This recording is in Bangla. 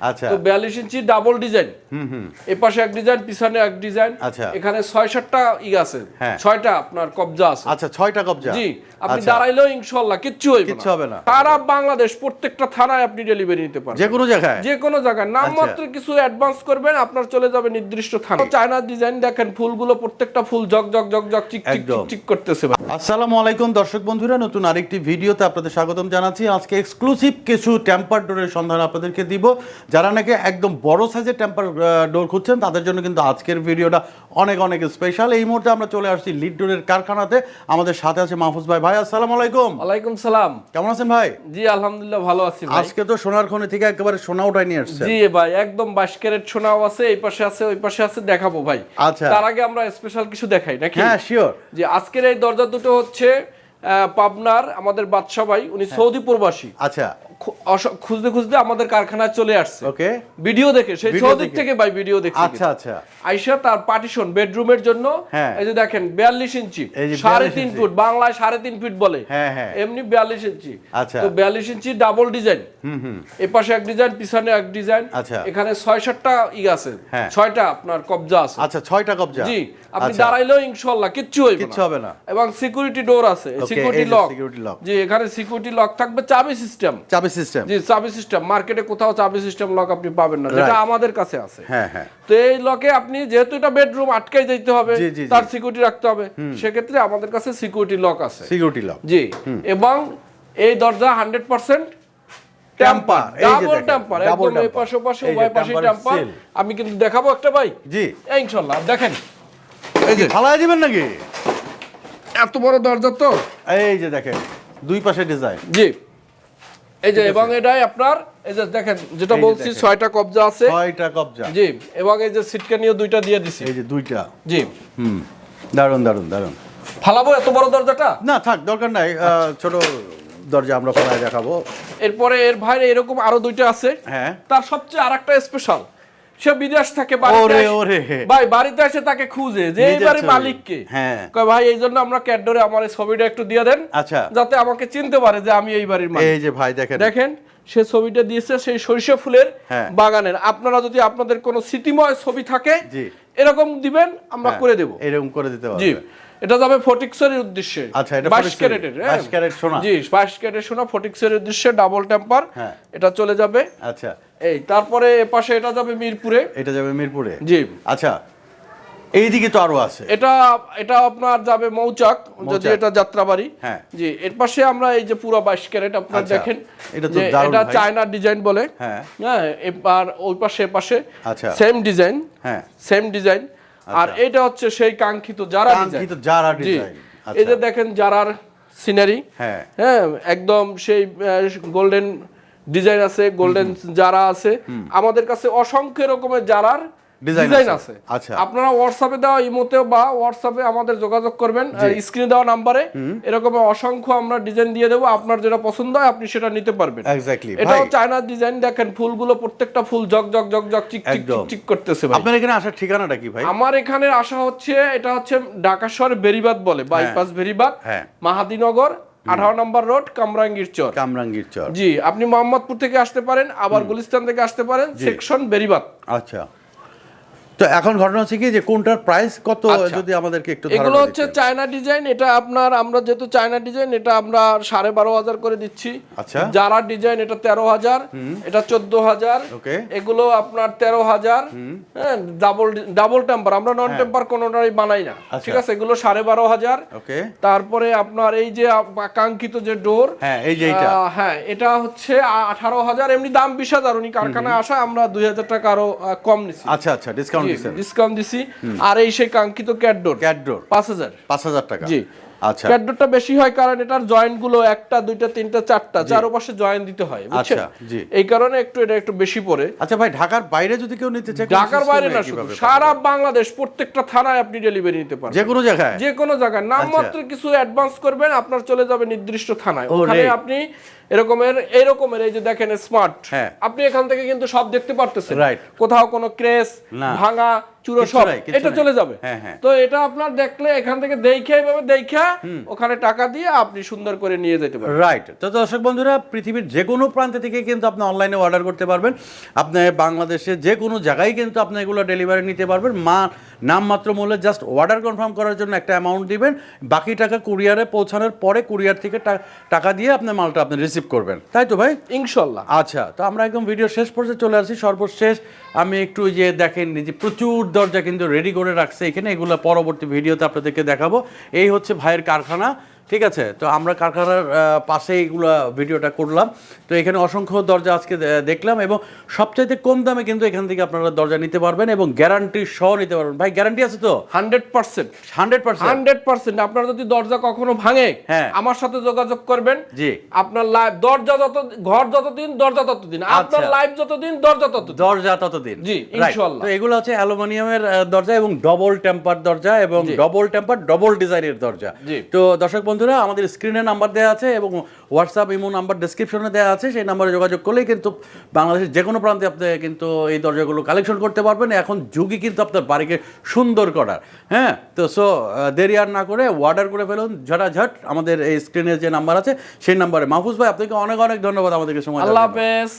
আচ্ছা তো বিয়াল্লিশ ইঞ্চি ডাবল ডিজাইন এ পাশে এক ডিজাইন পিছনে এক ডিজাইন আচ্ছা। এখানে ছয় সাতটা ই আছে হ্যাঁ। ছয়টা আপনার কবজা আছে আচ্ছা ছয়টা কবজা জি আপনি আচ্ছা। দাঁড়াইলেও ইনশাল্লাহ কিচ্ছু হইবে কিচ্ছু হবে না। সারা বাংলাদেশ প্রত্যেকটা থানায় আপনি ডেলিভারি নিতে পারবেন যে কোনো জায়গায় যে কোনো জায়গায় আচ্ছা। নামমাত্র কিছু অ্যাডভান্স করবেন আপনার চলে যাবে নির্দিষ্ট থানা চায়নার ডিজাইন দেখেন ফুলগুলো প্রত্যেকটা ফুল জগ জগ জগ জগ চিক চিক। চিক করতেছে। আসসালামু আলাইকুম দর্শক বন্ধুরা নতুন আরেকটি ভিডিওতে আপনাদের স্বাগতম জানাচ্ছি আজকে এক্সক্লুসিভ কিছু টেম্পার ডোরের সন্ধান আপনাদেরকে দিব যারা নাকি একদম বড় সাইজের টেম্পার ডোর খুঁজছেন তাদের জন্য কিন্তু আজকের ভিডিওটা অনেক অনেক স্পেশাল এই মুহূর্তে আমরা চলে আসছি লিড ডোরের কারখানাতে। আমাদের সাথে আছে মাহফুজ ভাই। ভাই আসসালামু আলাইকুম। ওয়ালাইকুম সালাম। কেমন আছেন ভাই? জি আলহামদুলিল্লাহ ভালো আছি ভাই। আজকে তো সোনার খনি থেকে একেবারে সোনা উঠাই নিয়ে আসছে জি ভাই একদম বাইশ ক্যারেট সোনাও আছে এই পাশে আছে ওই পাশে আছে দেখাবো ভাই। আচ্ছা। তার আগে আমরা স্পেশাল কিছু দেখাই নাকি? হ্যাঁ শিওর যে আজকের এই দরজা দুটো হচ্ছে পাবনার আমাদের বাদশা ভাই উনি সৌদি প্রবাসী। আচ্ছা। খুঁজতে খুঁজতে আমাদের কারখানায় চলে আসছে। ওকে। ভিডিও দেখে সেই সৌদি থেকে ভাই ভিডিও দেখছে আচ্ছা আচ্ছা। আইসা তার পার্টিশন বেডরুমের জন্য হ্যাঁ। এই যে দেখেন বিয়াল্লিশ ইঞ্চি এই যে সাড়ে তিন ফুট বাংলায় সাড়ে তিন ফিট বলে। হ্যাঁ, হ্যাঁ। এমনি বিয়াল্লিশ ইঞ্চি। আচ্ছা। তো বিয়াল্লিশ ইঞ্চি ডাবল ডিজাইন হুম হুম। এ পাশে এক ডিজাইন পিছনে এক ডিজাইন আচ্ছা। এখানে ছয় সাতটা ই আছে। হ্যাঁ। ছয়টা আপনার কবজা আছে। আচ্ছা ছয়টা কবজা। জি আপনি আচ্ছা। দাঁড়াইলেও ইনশাল্লাহ কিচ্ছু হইবে কিচ্ছু হবে না। এবং সিকিউরিটি ডোর আছে। সিকিউরিটি লক জি এখানে সিকিউরিটি লক থাকবে চাবি সিস্টেম চাবি সিস্টেম জি চাবি সিস্টেম মার্কেটে কোথাও চাবি সিস্টেম লক আপনি পাবেন না যেটা আমাদের কাছে আছে। হ্যাঁ হ্যাঁ। তো এই লকে আপনি যেহেতু এটা বেডরুম আটকাই দিতে হবে। তার সিকিউরিটি রাখতে হবে। সেক্ষেত্রে আমাদের কাছে সিকিউরিটি লক আছে। সিকিউরিটি লক জি এবং এই দরজা হান্ড্রেড পার্সেন্ট। আমি কিন্তু দেখাবো একটা ভাই? জি। ইনশাল্লাহ দেখেন। এই যে ফালাই দিবেন নাকি? এত বড় দরজা তো? এই যে দেখেন দুই পাশে ডিজাইন জি। এই যে এবং এটাই আপনার এই যে দেখেন যেটা বলছি ছয়টা কবজা আছে। ছয়টা কবজা। জি এবং এই যে সিটকানিও দুইটা দিয়ে দিছি। এই যে দুইটা। জি। হুম। দারুণ দারুণ দারুণ ফালাবো এত বড় দরজাটা? না থাক দরকার নাই। ছোট দরজা আমরা ফালাই দেখাবো। এরপরে এর ভাইরে এরকম আরও দুইটা আছে। হ্যাঁ। তার সবচেয়ে আরেকটা স্পেশাল সে বিদেশ থাকে ওরে, ওরে। ভাই বাড়িতে এসে তাকে খুঁজে যে এইবারে। মালিককে হ্যাঁ। কয় ভাই এই জন্য আমরা ক্যাডরে আমার ছবিটা একটু দিয়ে দেন আচ্ছা যাতে আমাকে চিনতে পারে যে আমি এই বাড়ির মালিক এই যে ভাই দেখেন দেখেন সে ছবিটা দিয়েছে সেই সরিষা ফুলের হ্যাঁ। বাগানের আপনারা যদি আপনাদের কোনো স্মৃতিময় ছবি থাকে। এরকম দিবেন আমরা হ্যাঁ, করে দেবো এরকম করে দিতে জি পারবে এটা যাবে ফটিক্সের উদ্দেশ্যে। আচ্ছা, এটা 22 ক্যারেটের হ্যাঁ। 22 ক্যারেট সোনা। জি 22 ফটিক্সের উদ্দেশ্যে ডাবল টেম্পার। হ্যাঁ। এটা চলে যাবে। আচ্ছা। এই তারপরে এ পাশে এটা যাবে মিরপুরে। এটা যাবে মিরপুরে? জি। আচ্ছা এইদিকে তো আরও আছে। এটা এটা আপনার যাবে মৌচাক যদি এটা যাত্রাবাড়ি। হ্যাঁ। জি এর পাশে আমরা এই যে পুরো বাইশ ক্যারেট আপনার আচ্ছা, দেখেন এটা তো দারুণ এটা ভাই। চায়নার ডিজাইন বলে। হ্যাঁ। হ্যাঁ এবার ওই পাশে পাশে আচ্ছা। Same design. হ্যাঁ। Same design. আর আচ্ছা। এটা হচ্ছে সেই কাঙ্ক্ষিত যারা কাঙ্ক্ষিত যারা ডিজাইন এই যে দেখেন যারার সিনারি হ্যাঁ। হ্যাঁ একদম সেই গোল্ডেন ডিজাইন আছে গোল্ডেন যারা আছে। আমাদের কাছে অসংখ্য রকমের যারার ডিজাইন আছে। আচ্ছা। আপনারা হোয়াটসঅ্যাপে দেওয়া ইমোতে বা হোয়াটসঅ্যাপে আমাদের যোগাযোগ করবেন স্ক্রিনে দেওয়া নাম্বারে। এরকম অসংখ্য আমরা ডিজাইন দিয়ে দেবো। আপনার যেটা পছন্দ হয় আপনি সেটা নিতে পারবেন। এক্স্যাক্টলি এটাও চায়নার ডিজাইন দেখেন ফুলগুলো প্রত্যেকটা ফুল জগ জগ জগ জগ চিক চিক চিক করতেছে ভাই। আপনার এখানে আসার ঠিকানাটা কি ভাই? আমার এখানে আসা হচ্ছে এটা হচ্ছে ঢাকা শহর বেরিবাদ বলে বাইপাস বেরিবাদ হ্যাঁ। মাহাদিনগর আঠারো নম্বর রোড কামরাঙ্গীর চর। কামরাঙ্গীর চর। জি আপনি মোহাম্মদপুর থেকে আসতে পারেন আবার গুলিস্তান থেকে আসতে পারেন সেকশন বেরিবাদ। আচ্ছা। তো এখন ঘটনা হচ্ছে কি যে কোনটার প্রাইস কত আচ্ছা। যদি আমাদেরকে একটু এগুলো হচ্ছে চায়না ডিজাইন এটা আপনার আমরা যেহেতু চায়না ডিজাইন এটা আমরা সাড়ে বারো হাজার করে দিচ্ছি। আচ্ছা। যারা ডিজাইন এটা তেরো হাজার এটা চোদ্দ হাজার। এগুলো আপনার তেরো হাজার। হ্যাঁ ডাবল ডাবল টেম্পার আমরা নন টেম্পার কোনোটাই বানাই না। হ্যাঁ। আচ্ছা। ঠিক আছে? এগুলো সাড়ে বারো হাজার। ওকে। তারপরে আপনার এই যে কাঙ্ক্ষিত যে ডোর হ্যাঁ এই যে এইটা। হ্যাঁ এটা হচ্ছে আঠারো হাজার এমনি দাম বিশ হাজার। উনি কারখানায় আসা আমরা দুই হাজার টাকা আরও কম নিছি। আচ্ছা আচ্ছা ডিসকাউন্ট ডিসকাউন্ট দিছি। আর এই সেই কাঙ্ক্ষিত ক্যাট ডোর ক্যাট ডোর। পাঁচ হাজার। পাঁচ হাজার টাকা। জি। আচ্ছা। বেশি হয় কারণ এটার জয়েন্টগুলো একটা দুইটা তিনটা চারটা চারোপাশে জয়েন্ট দিতে হয় বুঝছেন? আচ্ছা, জি। এই কারণে একটু এটা একটু বেশি পড়ে। আচ্ছা ভাই ঢাকার বাইরে যদি কেউ নিতে চায় ঢাকার বাইরে না শুধু সারা বাংলাদেশ প্রত্যেকটা থানায় আপনি ডেলিভারি নিতে পারবেন। যে কোনো জায়গায়? যে কোনো জায়গায়। আচ্ছা। নামমাত্র কিছু অ্যাডভান্স করবেন আপনার চলে যাবে নির্দিষ্ট থানায়। ওখানে আপনি এরকমের এরকমের এই যে দেখেন স্মার্ট হ্যাঁ। আপনি এখান থেকে কিন্তু সব দেখতে পারতেছেন. কোথাও কোনো ক্রেস ভাঙা চুরো সব এটা চলে যাবে। হ্যাঁ, হ্যাঁ। তো এটা আপনার দেখলে এখান থেকে দেখে এইভাবে দেখা ওখানে টাকা দিয়ে আপনি সুন্দর করে নিয়ে যেতে পারেন। রাইট তো দর্শক বন্ধুরা পৃথিবীর যে কোনো প্রান্ত থেকে কিন্তু আপনি অনলাইনে অর্ডার করতে পারবেন। আপনি বাংলাদেশে যে কোনো জায়গায় কিন্তু আপনি এগুলো ডেলিভারি নিতে পারবেন। মা নামমাত্র মূল্যে জাস্ট অর্ডার কনফার্ম করার জন্য একটা অ্যামাউন্ট দিবেন। বাকি টাকা কুরিয়ারে পৌঁছানোর পরে কুরিয়ার থেকে টাকা দিয়ে আপনি মালটা আপনি রিসিভ করবেন। তাই তো ভাই? ইনশাল্লাহ। আচ্ছা তো আমরা একদম ভিডিও শেষ পর্যায়ে চলে আসি। সর্বশেষ আমি একটু যে দেখেন যে প্রচুর দরজা কিন্তু রেডি করে রাখছে এখানে। এগুলো পরবর্তী ভিডিওতে আপনাদেরকে দেখাবো। এই হচ্ছে ভাইয়ের কারখানা। ঠিক আছে? তো আমরা কারখানার পাশে এইগুলো ভিডিওটা করলাম। তো এখানে অসংখ্য দরজা আজকে দেখলাম এবং সবচাইতে কম দামে কিন্তু এখান থেকে আপনারা দরজা নিতে পারবেন এবং গ্যারান্টি সহ নিতে পারবেন। ভাই গ্যারান্টি আছে তো? Hundred percent. Hundred percent? Hundred percent. আপনার যদি দরজা কখনো ভাঙে হ্যাঁ। আমার সাথে যোগাযোগ করবেন। জি। আপনার লাইভ দরজা যত ঘর যতদিন দরজা ততদিন। আপনার আচ্ছা। লাইভ যতদিন দরজা ততদিন। দরজা ততদিন। জি, Right. ইনশাআল্লাহ। তো এগুলো হচ্ছে অ্যালুমিনিয়ামের দরজা এবং ডবল টেম্পার দরজা এবং ডবল টেম্পার ডবল ডিজাইনের দরজা। তো দর্শক বন্ধুরা, আমাদের স্ক্রিনে নাম্বার দেওয়া আছে এবং হোয়াটসঅ্যাপ ইমো নাম্বার ডেসক্রিপশনে দেওয়া আছে। সেই নাম্বারে যোগাযোগ করলেই কিন্তু বাংলাদেশের যে কোনো প্রান্তে আপনি কিন্তু এই দরজাগুলো কালেকশন করতে পারবেন। এখন যুগই কিন্তু আপনার বাড়িকে সুন্দর করার। হ্যাঁ? তো সো দেরি আর না করে অর্ডার করে ফেলুন। ঝটাঝট আমাদের এই স্ক্রিনে যে নাম্বার আছে, সেই নাম্বারে মাহফুজ ভাই, আপনাকে অনেক অনেক ধন্যবাদ আমাদেরকে সময় আল্লাহ হাফেজ।